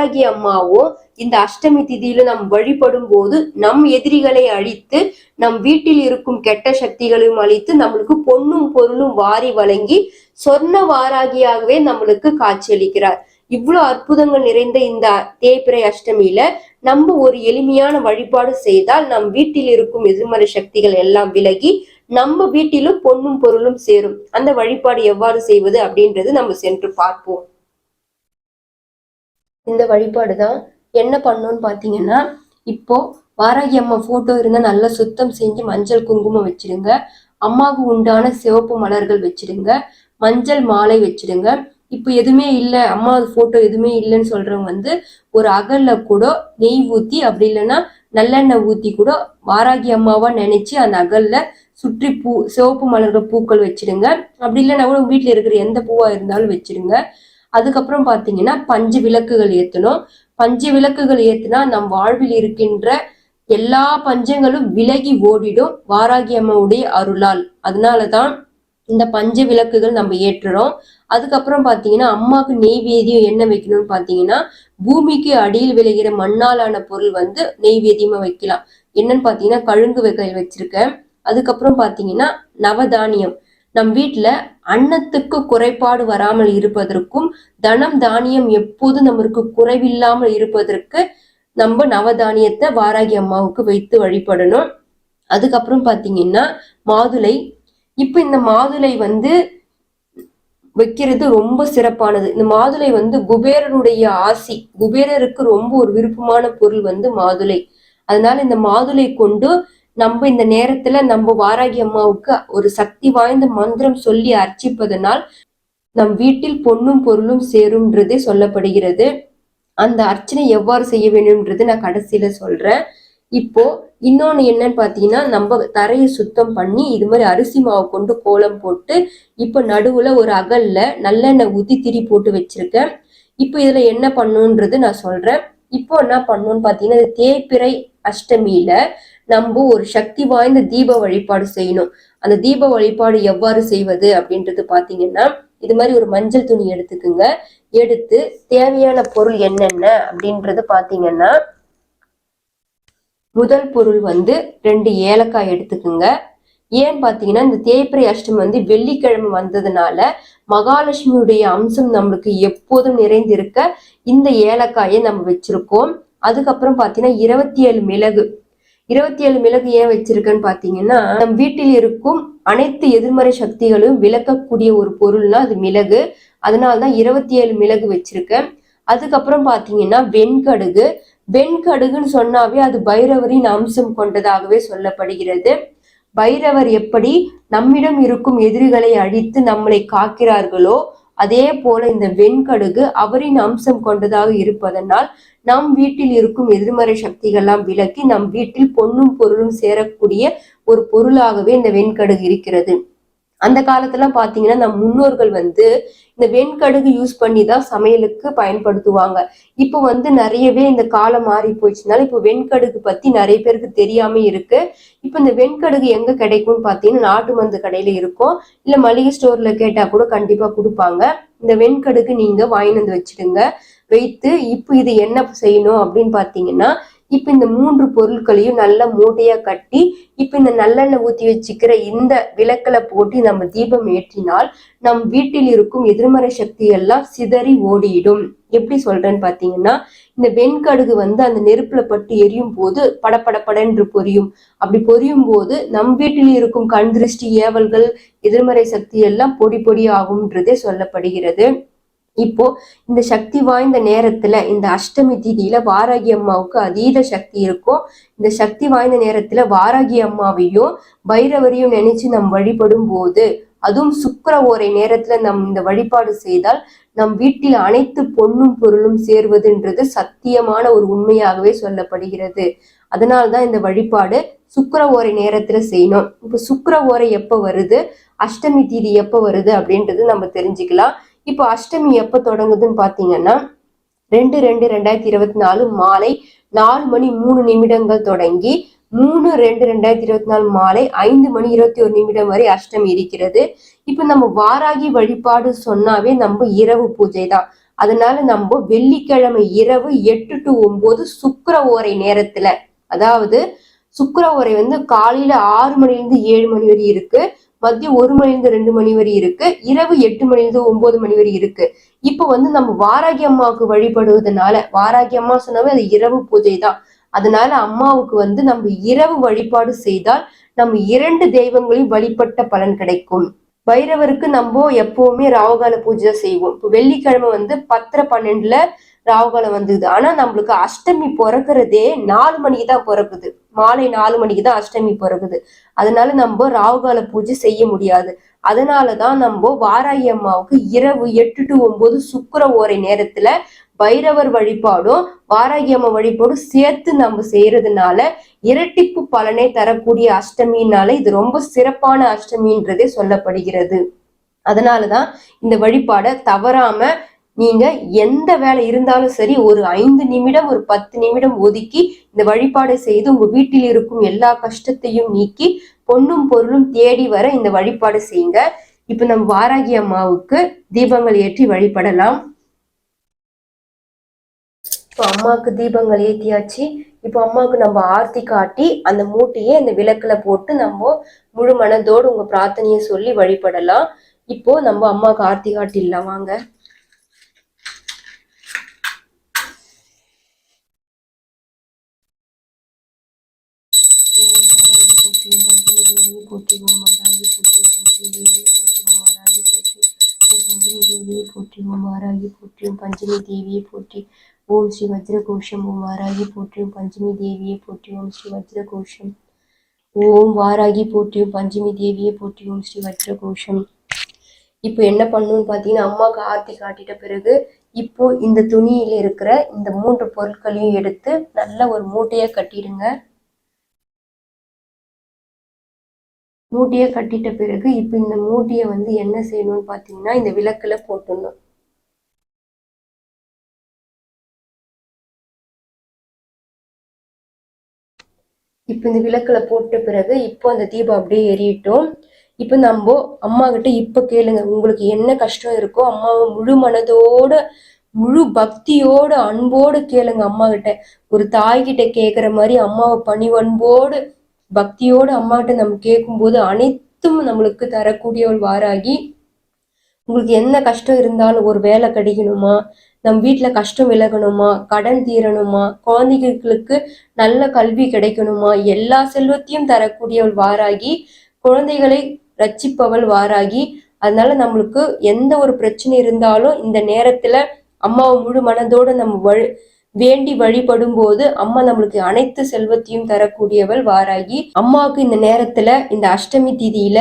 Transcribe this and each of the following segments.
வாராகி அம்மாவும் இந்த அஷ்டமி திதியில நாம் வழிபடும் போது நம் எதிரிகளை அழித்து நம் வீட்டில் இருக்கும் கெட்ட சக்திகளையும் அழித்து நம்மளுக்கு பொண்ணும் பொருளும் வாரி வழங்கி சொர்ண வாராகியாகவே நம்மளுக்கு காட்சியளிக்கிறார். இவ்வளவு அற்புதங்கள் நிறைந்த இந்த தேய்பிறை அஷ்டமியில நம்ம ஒரு எளிமையான வழிபாடு செய்தால் நம் வீட்டில் இருக்கும் எதிர்மறை சக்திகள் எல்லாம் விலகி நம்ம வீட்டிலும் பொன்னும் பொருளும் சேரும். அந்த வழிபாடு எவ்வாறு செய்வது அப்படின்றது நம்ம சென்று பார்ப்போம். இந்த வழிபாடு தான் என்ன பண்ணோன்னு பார்த்தீங்கன்னா இப்போ வாராகி அம்மா ஃபோட்டோ இருந்தால் நல்லா சுத்தம் செஞ்சு மஞ்சள் குங்குமம் வச்சிடுங்க அம்மாவுக்கு உண்டான சிவப்பு மலர்கள் வச்சிடுங்க மஞ்சள் மாலை வச்சிடுங்க இப்போ எதுவுமே இல்லை அம்மா ஃபோட்டோ எதுவுமே இல்லைன்னு சொல்கிறவங்க வந்து ஒரு அகல்ல கூட நெய் ஊற்றி அப்படி இல்லைன்னா நல்லெண்ணெய் ஊற்றி கூட வாராகி அம்மாவா நினச்சி அந்த அகல்ல சுற்றி பூ சிவப்பு மலர்கள் பூக்கள் வச்சிடுங்க அப்படி இல்லைன்னா கூட வீட்டில் இருக்கிற எந்த பூவாக இருந்தாலும் வச்சிடுங்க அதுக்கப்புறம் பார்த்தீங்கன்னா பஞ்சு விளக்குகள் ஏற்றணும் பஞ்சு விளக்குகள் ஏற்றினா நம் வாழ்வில் இருக்கின்ற எல்லா பஞ்சங்களும் விலகி ஓடிடும். வாராகி அம்மாவுடைய அருளால். அதனால தான் இந்த பஞ்ச விளக்குகள் நம்ம ஏற்றுறோம். அதுக்கப்புறம் பார்த்தீங்கன்னா அம்மாவுக்கு நெய்வேதியம் என்ன வைக்கணும்னு பார்த்தீங்கன்னா பூமிக்கு அடியில் விளைகிற மண்ணாலான பொருள் வந்து நெய்வேதியமாக வைக்கலாம். என்னன்னு பார்த்தீங்கன்னா கழுங்கு வகை வச்சிருக்கேன். அதுக்கப்புறம் பார்த்தீங்கன்னா நவதானியம். நம் வீட்டுல அன்னத்துக்கு குறைபாடு வராமல் இருப்பதற்கும் தனம் தானியம் எப்போதும் நம்மளுக்கு குறைவில்லாமல் இருப்பதற்கு நம்ம நவதானியத்தை வாராகி அம்மாவுக்கு வைத்து வழிபடணும். அதுக்கப்புறம் பாத்தீங்கன்னா மாதுளை. இப்ப இந்த மாதுளை வந்து வைக்கிறது ரொம்ப சிறப்பானது. இந்த மாதுளை வந்து குபேரனுடைய ஆசி. குபேரருக்கு ரொம்ப ஒரு விருப்பமான பொருள் வந்து மாதுளை. அதனால இந்த மாதுளை கொண்டு நம்ம இந்த நேரத்துல நம்ம வாராகி அம்மாவுக்கு ஒரு சக்தி வாய்ந்த மந்திரம் சொல்லி அர்ச்சிப்பதனால் நம் வீட்டில் பொண்ணும் பொருளும் சேரும்ன்றதே சொல்லப்படுகிறது. அந்த அர்ச்சனை எவ்வாறு செய்ய வேண்டும்ன்றது நான் கடைசியில சொல்றேன். இப்போ இன்னொன்னு என்னன்னு பாத்தீங்கன்னா நம்ம தரையை சுத்தம் பண்ணி இது மாதிரி அரிசி மாவு கொண்டு கோலம் போட்டு இப்போ நடுவுல ஒரு அகல்ல நல்லெண்ணெய் ஊத்தி திரி போட்டு வச்சிருக்கேன். இப்போ இதுல என்ன பண்ணணுன்றது நான் சொல்றேன். இப்போ என்ன பண்ணணும்னு பாத்தீங்கன்னா தேய்பிறை அஷ்டமியில நம்ம ஒரு சக்தி வாய்ந்த தீப வழிபாடு செய்யணும். அந்த தீப வழிபாடு எவ்வாறு செய்வது அப்படின்றது பாத்தீங்கன்னா இது மாதிரி ஒரு மஞ்சள் துணி எடுத்துக்குங்க. எடுத்து தேவையான பொருள் என்னென்ன அப்படின்றது பாத்தீங்கன்னா முதல் பொருள் வந்து ரெண்டு ஏலக்காய் எடுத்துக்குங்க. ஏன் பாத்தீங்கன்னா இந்த தேய்பிரை அஷ்டமி வந்து வெள்ளிக்கிழமை வந்ததுனால மகாலட்சுமியுடைய அம்சம் நம்மளுக்கு எப்போதும் நிறைந்திருக்க இந்த ஏலக்காயை நம்ம வச்சிருக்கோம். அதுக்கப்புறம் பாத்தீங்கன்னா இருபத்தி ஏழு மிளகு இருபத்தி ஏழு மிளகு ஏன் வச்சிருக்கேன்னு பாத்தீங்கன்னா நம் வீட்டில் இருக்கும் அனைத்து எதிர்மறை சக்திகளும் விளக்கக்கூடிய ஒரு பொருள்னா அது மிளகு. அதனாலதான் இருபத்தி ஏழு மிளகு வச்சிருக்கேன். அதுக்கப்புறம் பாத்தீங்கன்னா வெண்கடுகு. வெண்கடுகுன்னு சொன்னாவே அது பைரவரின் அம்சம் கொண்டதாகவே சொல்லப்படுகிறது. பைரவர் எப்படி நம்மிடம் இருக்கும் எதிரிகளை அழித்து நம்மளை காக்கிறார்களோ அதே போல இந்த வெண்கடுகு அவரின் அம்சம் கொண்டதாக இருப்பதனால் நம் வீட்டில் இருக்கும் எதிர்மறை சக்திகள்லாம் விலக்கி நம் வீட்டில் பொண்ணும் பொருளும் சேரக்கூடிய ஒரு பொருளாகவே இந்த வெண்கடுகு இருக்கிறது. அந்த காலத்துலாம் பாத்தீங்கன்னா நம் முன்னோர்கள் வந்து இந்த வெண்கடுகு யூஸ் பண்ணி தான் சமையலுக்கு பயன்படுத்துவாங்க. இப்போ வந்து நிறையவே இந்த காலம் மாறி போயிடுச்சுனால இப்போ வெண்கடுகு பத்தி நிறைய பேருக்கு தெரியாம இருக்கு. இப்போ இந்த வெண்கடுகு எங்க கிடைக்கும்னு பாத்தீங்கன்னா நாட்டு மருந்து கடையில இருக்கும். இல்ல மளிகை ஸ்டோர்ல கேட்டா கூட கண்டிப்பா கொடுப்பாங்க. இந்த வெண்கடுகு நீங்க வாங்கிட்டு வந்து வச்சிடுங்க. வைத்து இப்போ இது என்ன செய்யணும் அப்படின்னு பார்த்தீங்கன்னா இப்போ இந்த மூன்று பொருட்களையும் நல்லா மூட்டையாக கட்டி இப்போ இந்த நல்லெண்ணெய் ஊற்றி வச்சுக்கிற இந்த விளக்கில் போட்டு நம்ம தீபம் ஏற்றினால் நம் வீட்டில் இருக்கும் எதிர்மறை சக்தி எல்லாம் சிதறி ஓடிடும். எப்படி சொல்றேன்னு பார்த்தீங்கன்னா இந்த வெண்கடுகு வந்து அந்த நெருப்புல பட்டு எரியும் போது படப்படப்படன்று பொரியும். அப்படி பொரியும் போது நம் வீட்டில் இருக்கும் கண் திருஷ்டி ஏவல்கள் எதிர்மறை சக்தி எல்லாம் பொடி பொடி ஆகும்ன்றதே சொல்லப்படுகிறது. இப்போ இந்த சக்தி வாய்ந்த நேரத்துல இந்த அஷ்டமி திதியில வாராகி அம்மாவுக்கு அதீத சக்தி இருக்கும் இந்த சக்தி வாய்ந்த நேரத்துல வாராகி அம்மாவையும் பைரவரையும் நினைச்சு நம் வழிபடும் போது அதுவும் சுக்கர ஓரை நேரத்துல நம் இந்த வழிபாடு செய்தால் நம் வீட்டில் அனைத்து பொண்ணும் பொருளும் சேர்வதுன்றது சத்தியமான ஒரு உண்மையாகவே சொல்லப்படுகிறது. அதனால்தான் இந்த வழிபாடு சுக்கர ஓரை நேரத்துல செய்யணும். இப்ப சுக்கர ஓரை எப்ப வருது? அஷ்டமி தீதி எப்ப வருது அப்படின்றது நம்ம தெரிஞ்சுக்கலாம். இப்போ அஷ்டமி எப்ப தொடங்குதுன்னு பாத்தீங்கன்னா ரெண்டு ரெண்டு ரெண்டாயிரத்தி இருபத்தி நாலு மாலை நாலு மணி மூணு நிமிடங்கள் தொடங்கி மூணு ரெண்டு ரெண்டாயிரத்தி இருபத்தி நாலு மாலை ஐந்து மணி இருபத்தி ஒரு நிமிடம் வரை அஷ்டமி இருக்கிறது. இப்ப நம்ம வாராகி வழிபாடு சொன்னாவே நம்ம இரவு பூஜை தான். அதனால நம்ம வெள்ளிக்கிழமை இரவு எட்டு டு ஒன்பது சுக்கர ஓரை நேரத்துல அதாவது சுக்கர ஓரை வந்து காலையில ஆறு மணில இருந்து ஏழு மணி வரை இருக்கு. மதியம் ஒரு மணிலிருந்து ரெண்டு மணி வரை இருக்கு. இரவு எட்டு மணிலிருந்து ஒன்பது மணி வரை இருக்கு. இப்போ வந்து நம்ம வாராகி அம்மாவுக்கு வழிபடுவதனால வாராகி அம்மா சொன்னாவே அது இரவு பூஜை தான். அதனால அம்மாவுக்கு வந்து நம்ம இரவு வழிபாடு செய்தால் நம்ம இரண்டு தெய்வங்களையும் வழிபட்ட பலன் கிடைக்கும். பைரவருக்கு நம்ம எப்பவுமே ராவுகால பூஜை செய்வோம். இப்போ வெள்ளிக்கிழமை வந்து பத்தரை பன்னெண்டுல ராவுகாலம் வந்தது. ஆனா நம்மளுக்கு அஷ்டமி பிறக்கிறதே நாலு மணிக்கு தான் பிறக்குது. மாலை நாலு மணிக்கு தான் அஷ்டமி பிறகுது அதனால நம்ம ராகுகால பூஜை செய்ய முடியாது. அதனாலதான் நம்ம வாராயி அம்மாவுக்கு இரவு எட்டு டு ஒன்பது சுக்கர ஓரை நேரத்துல பைரவர் வழிபாடும் வாராகி அம்மா வழிபாடும் சேர்த்து நம்ம செய்யறதுனால இரட்டிப்பு பலனை தரக்கூடிய அஷ்டமினால இது ரொம்ப சிறப்பான அஷ்டமின்றதே சொல்லப்படுகிறது. அதனாலதான் இந்த வழிபாடை தவறாம நீங்க எந்த வேலை இருந்தாலும் சரி ஒரு ஐந்து நிமிடம் ஒரு பத்து நிமிடம் ஒதுக்கி இந்த வழிபாடை செய்து உங்க வீட்டில் இருக்கும் எல்லா கஷ்டத்தையும் நீக்கி பொண்ணும் பொருளும் தேடி வர இந்த வழிபாடு செய்யுங்க. இப்ப நம்ம வாராகி அம்மாவுக்கு தீபங்கள் ஏற்றி வழிபடலாம். இப்போ அம்மாவுக்கு தீபங்கள் ஏற்றியாச்சு இப்போ அம்மாவுக்கு நம்ம ஆர்த்தி காட்டி அந்த மூட்டையை அந்த விளக்குல போட்டு நம்ம முழு மனதோடு உங்க பிரார்த்தனையை சொல்லி வழிபடலாம். இப்போ நம்ம அம்மாவுக்கு ஆர்த்தி காட்டிடலாம். வாங்க. போற்றி ஓம் மாராஜி போற்றி பஞ்சமி தேவியை போற்றி ஓ மாராஜி போற்றி ஓம் பஞ்சமி தேவியை போற்றி ஓம் மாராஜி போற்றியும் பஞ்சமி தேவியை போற்றி ஓம் ஸ்ரீ வஜ்ரகோஷம் ஓம் வாராகி போற்றியும் பஞ்சமி தேவியை போற்றி ஓம் ஸ்ரீ வஜ்ரகோஷம் ஓம் வாராகி போற்றியும் பஞ்சமி தேவியை போற்றி ஓம் ஸ்ரீ வஜ்ரகோஷம் இப்போ என்ன பண்ணணும்னு பார்த்தீங்கன்னா அம்மாவுக்கு ஆர்த்தி காட்டிட்ட பிறகு இப்போ இந்த துணியில் இருக்கிற இந்த மூன்று பொருட்களையும் எடுத்து நல்ல ஒரு மூட்டையை கட்டிடுங்க. மூட்டையை கட்டிட்ட பிறகு இப்போ இந்த மூட்டையை வந்து என்ன செய்யணும்னு பார்த்தீங்கன்னா இந்த விளக்குல போட்டுடணும். இப்போ இந்த விளக்குல போட்ட பிறகு இப்போ அந்த தீபம் அப்படியே எரியட்டும். இப்போ நம்ம அம்மா கிட்ட இப்போ கேளுங்க உங்களுக்கு என்ன கஷ்டம் இருக்கோ அம்மாவை முழு மனதோட முழு பக்தியோட அன்போடு கேளுங்க அம்மா கிட்ட. ஒரு தாய்கிட்ட கேட்குற மாதிரி அம்மாவை பணிவன்போடு பக்தியோடு அம்மாட்ட நம்ம கேட்கும்போது அனைத்தும் நம்மளுக்கு தரக்கூடியவள் வாராகி உங்களுக்கு என்ன கஷ்டம் இருந்தாலும் ஒரு வேலை கிடைக்கணுமா? நம் வீட்டில் கஷ்டம் விலகணுமா? கடன் தீரணுமா? குழந்தைகளுக்கு நல்ல கல்வி கிடைக்கணுமா? எல்லா செல்வத்தையும் தரக்கூடியவள் வாராகி குழந்தைகளை ரட்சிப்பவள் வாராகி அதனால நம்மளுக்கு எந்த ஒரு பிரச்சனை இருந்தாலும் இந்த நேரத்துல அம்மாவை முழு மனதோடு நம்ம வழி வேண்டி வழிபடும் போது அம்மா நம்மளுக்கு அனைத்து செல்வத்தையும் தரக்கூடியவள் வாராகி அம்மாவுக்கு இந்த நேரத்துல இந்த அஷ்டமி திதியில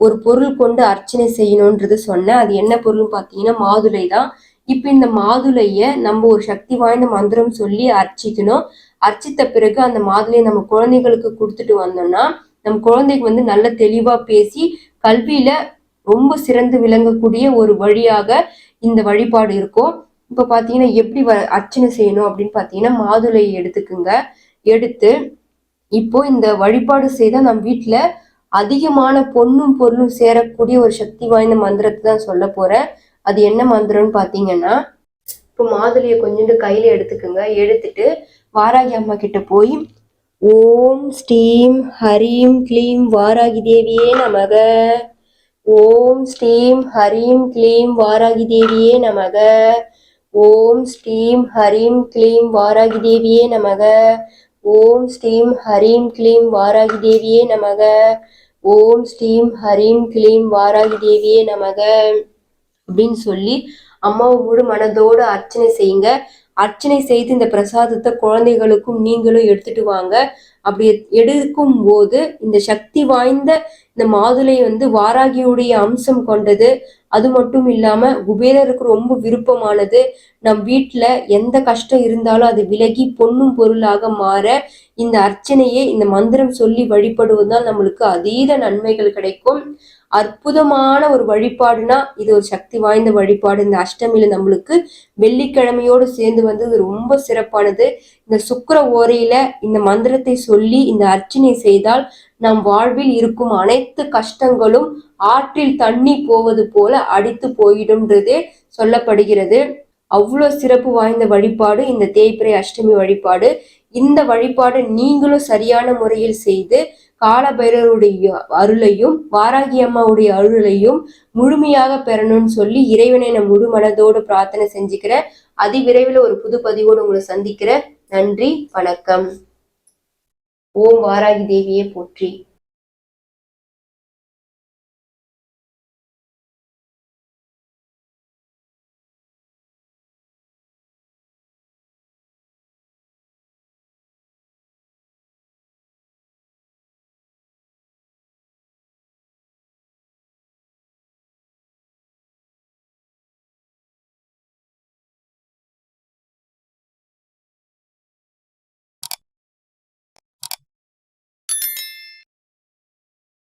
ஒரு பொருள் கொண்டு அர்ச்சனை செய்யணும்ன்றது சொன்னேன். அது என்ன பொருள்னு பார்த்தீங்கன்னா மாதுளை தான். இப்போ இந்த மாதுளைய நம்ம ஒரு சக்தி வாய்ந்த மந்திரம் சொல்லி அர்ச்சிக்கணும். அர்ச்சித்த பிறகு அந்த மாதுளையை நம்ம குழந்தைகளுக்கு கொடுத்துட்டு வந்தோம்னா நம்ம குழந்தைக்கு வந்து நல்ல தெளிவா பேசி கல்வியில ரொம்ப சிறந்து விளங்கக்கூடிய ஒரு வழியாக இந்த வழிபாடு இருக்கும். இப்போ பார்த்தீங்கன்னா எப்படி வ அர்ச்சனை செய்யணும் அப்படின்னு பார்த்தீங்கன்னா மாதுளை எடுத்துக்குங்க. எடுத்து இப்போ இந்த வழிபாடு செய்தால் நம்ம வீட்டில் அதிகமான பொண்ணும் பொருளும் சேரக்கூடிய ஒரு சக்தி வாய்ந்த மந்திரத்தை தான் சொல்ல போறேன். அது என்ன மந்திரம்னு பார்த்தீங்கன்னா இப்போ மாதுளையை கொஞ்சோண்டு கையில எடுத்துக்கோங்க. எடுத்துட்டு வாராகி அம்மா கிட்ட போய் ஓம் ஸ்ரீம் ஹரீம் க்ளீம் வாராகி தேவியே நமக. ஓம் ஸ்ரீம் ஹரீம் க்ளீம் வாராகி தேவியே நமக. ஓம் ஸ்ரீம் ஹரீம் க்ளீம் வாராகி தேவியே நமக. ஓம் ஸ்ரீம் ஹரீம் க்ளீம் வாராகி தேவியே நமக. ஓம் ஸ்ரீம் ஹரீம் க்ளீம் வாராகி தேவியே நமக. அப்படின்னு சொல்லி அம்மாவை முழு மனதோடு அர்ச்சனை செய்யுங்க. அர்ச்சனை செய்து இந்த பிரசாதத்தை குழந்தைகளுக்கும் நீங்களும் எடுத்துட்டு வாங்க. அப்படி எடுக்கும் போது இந்த சக்தி வாய்ந்த இந்த மாதுளை வந்து வாராகியுடைய அம்சம் கொண்டது. அது மட்டும் இல்லாம குபேரருக்கு ரொம்ப விருப்பமானது நம் வீட்டுல எந்த கஷ்டம் இருந்தாலும் அது விலகி பொண்ணும் பொருளாக மாற இந்த அர்ச்சனையை இந்த மந்திரம் சொல்லி வழிபடுவதால் நம்மளுக்கு அதீத நன்மைகள் கிடைக்கும். அற்புதமான ஒரு வழிபாடுனா இது ஒரு சக்தி வாய்ந்த வழிபாடு. இந்த அஷ்டமியில நம்மளுக்கு வெள்ளிக்கிழமையோடு சேர்ந்து வந்தது ரொம்ப சிறப்பானது. இந்த சுக்கர ஓரையில இந்த மந்திரத்தை சொல்லி இந்த அர்ச்சனை செய்தால் நம் வாழ்வில் இருக்கும் அனைத்து கஷ்டங்களும் ஆற்றில் தண்ணி போவது போல அடித்து போயிடும்ன்றதே சொல்லப்படுகிறது. அவ்வளோ சிறப்பு வாய்ந்த வழிபாடு இந்த தேய்பிரை அஷ்டமி வழிபாடு. இந்த வழிபாடு நீங்களும் சரியான முறையில் செய்து காலபைரவருடைய அருளையும் வாராகி அம்மாவுடைய அருளையும் முழுமையாக பெறணும்னு சொல்லி இறைவனை நான் முழு மனதோடு பிரார்த்தனை செஞ்சுக்கிறேன். அதிவிரைவில் ஒரு புது பதிவோடு உங்களை சந்திக்கிறேன். நன்றி வணக்கம். ஓம் வாராகி தேவியே போற்றி.